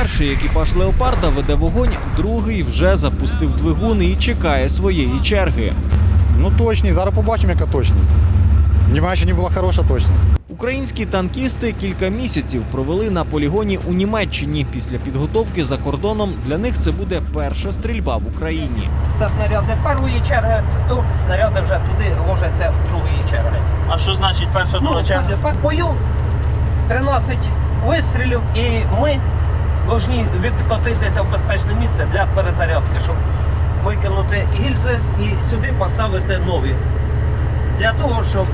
перший екіпаж леопарда веде вогонь, другий вже запустив двигун і чекає своєї черги. Ну точність, зараз побачимо, яка точність. Німеччині була хороша точність. Українські танкісти кілька місяців провели на полігоні у Німеччині. Після підготовки за кордоном для них це буде перша стрільба в Україні. Це снаряди першої черги, то снаряди вже туди ложаться другої черги. А що значить перша Ну, друга черга? бою 13 вистрілів, і ми повинні відкотитися в безпечне місце для перезарядки, щоб викинути гільзи і сюди поставити нові. Для того, щоб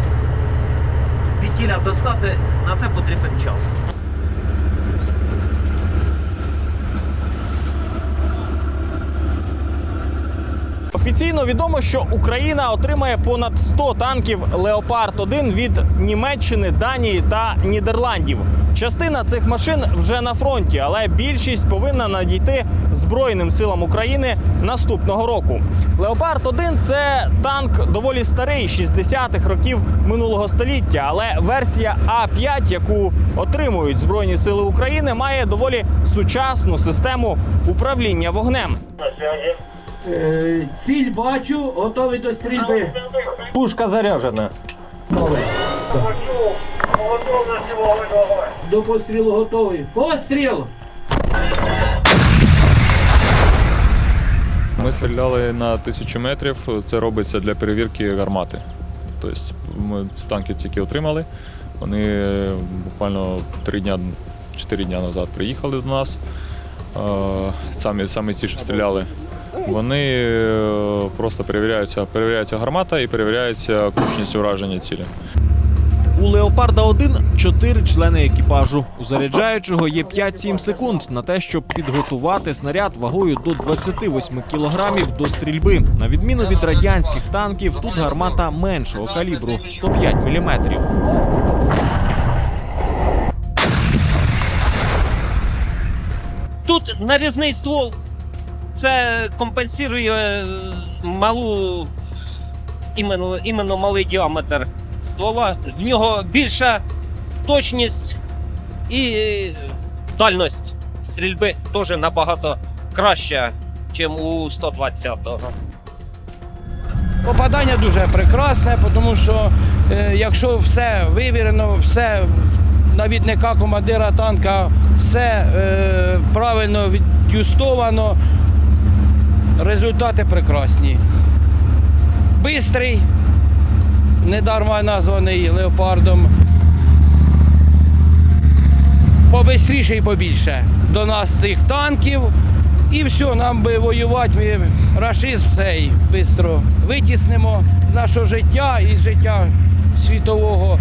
пітіля достати, на це потрібен час. Офіційно відомо, що Україна отримає понад 100 танків Леопард 1 від Німеччини, Данії та Нідерландів. Частина цих машин вже на фронті, але більшість повинна надійти Збройним силам України наступного року. Леопард 1 це танк доволі старий 60-х років минулого століття. Але версія А5, яку отримують Збройні сили України, має доволі сучасну систему управління вогнем. Е, Ціль бачу, готовий до стрільби. Пушка заряджена. До пострілу готовий. Постріл! Ми стріляли на тисячу метрів. Це робиться для перевірки гармати. Тобто ми ці танки тільки отримали. Вони е, буквально три дня, чотири дня назад приїхали до нас. Е, Самі, самі ті, що стріляли. Вони е, просто перевіряються, перевіряється гармата і перевіряється кучність ураження цілі. У Леопарда 1 чотири члени екіпажу. У заряджаючого є 5-7 секунд на те, щоб підготувати снаряд вагою до 28 кілограмів до стрільби. На відміну від радянських танків, тут гармата меншого калібру 105 мм. Тут нарізний ствол. Це компенсує е, малу, іменно, іменно малий діаметр ствола. В нього більша точність і е, дальність стрільби теж набагато краща, ніж у 120-го. Попадання дуже прекрасне, тому що е, якщо все вивірено, все навідника командира танка, все е, правильно від'юстовано, результати прекрасні. Бистрий, недарма названий леопардом. Побистріше і побільше до нас цих танків. І все, нам би воювати, ми рашизм цей швидко витіснимо з нашого життя і з життя світового.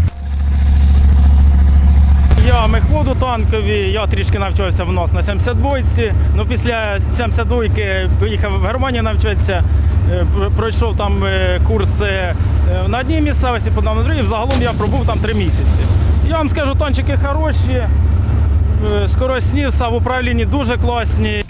Мехводу танкові, я трішки навчався в нас на 72-ці. Ну, після 72-ки поїхав в Германію навчатися. Е, Пройшов там е, курси е, на одній місцевості, потім на другій. Взагалом я пробув там три місяці. Я вам скажу, танчики хороші, скоросні, все в управлінні дуже класні.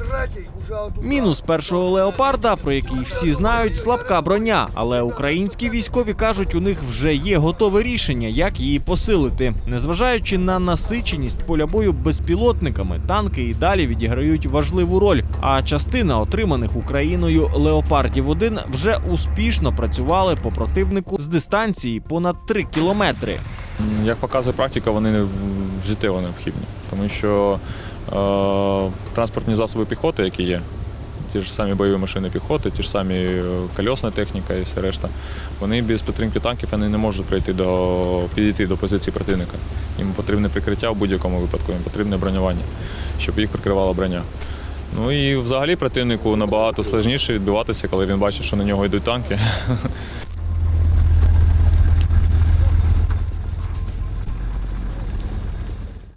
Мінус першого леопарда, про який всі знають, слабка броня. Але українські військові кажуть, у них вже є готове рішення, як її посилити. Незважаючи на насиченість поля бою безпілотниками, танки і далі відіграють важливу роль. А частина отриманих Україною леопардів 1 вже успішно працювали по противнику з дистанції понад 3 кілометри. Як показує практика, вони життєво необхідні, тому що е, транспортні засоби піхоти, які є, ті ж самі бойові машини піхоти, ті ж самі е, кольосна техніка і все решта, вони без підтримки танків вони не можуть прийти до підійти до позиції противника. Їм потрібне прикриття в будь-якому випадку, їм потрібне бронювання, щоб їх прикривала броня. Ну і взагалі противнику набагато складніше відбиватися, коли він бачить, що на нього йдуть танки.